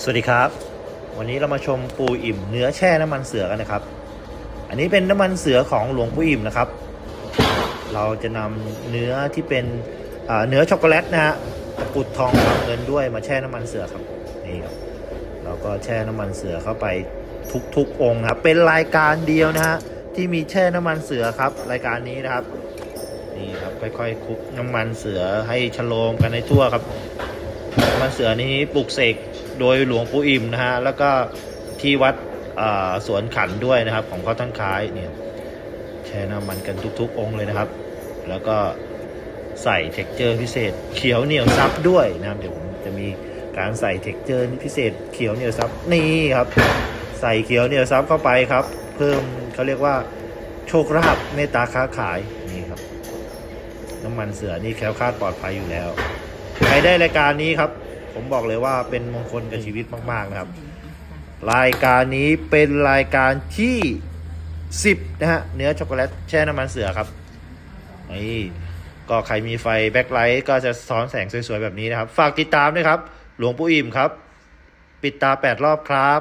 สวัสดีครับ วันนี้เรามาชมปูอิ่มเนื้อแช่น้ำมันเสือกันนะครับ อันนี้เป็นน้ำมันเสือของหลวงปู่อิ่มนะครับ เราจะนำเนื้อที่เป็นเนื้อช็อกโกแลตนะฮะตะกุดทองคำเงินด้วยมาแช่น้ำมันเสือครับนี่ครับเราก็แช่น้ำมันเสือเข้าไปทุกๆองค์นะครับเป็นรายการเดียวนะฮะที่มีแช่น้ำมันเสือครับ รายการนี้นะครับนี่ครับค่อยๆคลุกน้ำมันเสือให้ชโลมกันในทั่วครับ มันเสือนี้ปลูกเสกโดยหลวงปู่อิ่มนะฮะแล้วก็ที่วัดสวนขันด้วยนะครับ ของพ่อท่านคล้ายเนี่ยแช่น้ำมันกันทุกๆ องค์เลยนะครับ แล้วก็ใส่เท็กเจอร์พิเศษเขียวเหนียวซับด้วยนะครับเดี๋ยวผมจะมีการใส่เท็กเจอร์พิเศษเขียวเหนียวซับนี่ครับ ใส่เขียวเหนียวซับเข้าไปครับ เพิ่มเขาเรียกว่าโชคลาภเมตตาค้าขายนี่ครับ น้ำมันเสือนี่แคล้วคลาดปลอดภัยอยู่แล้ว ใครได้รายการนี้ครับ ผมบอกเลยว่าเป็นมงคลกับชีวิตมาก ๆ นะครับ รายการนี้เป็นรายการที่ 10 นะฮะ เนื้อช็อกโกแลตแช่น้ำมันเสือครับนี่ก็ใครมีไฟแบ็คไลท์ก็จะซ้อนแสงสวย ๆ แบบนี้นะครับ ฝากติดตามด้วยครับ หลวงปู่อิ่มครับ ปิดตา 8 รอบครับ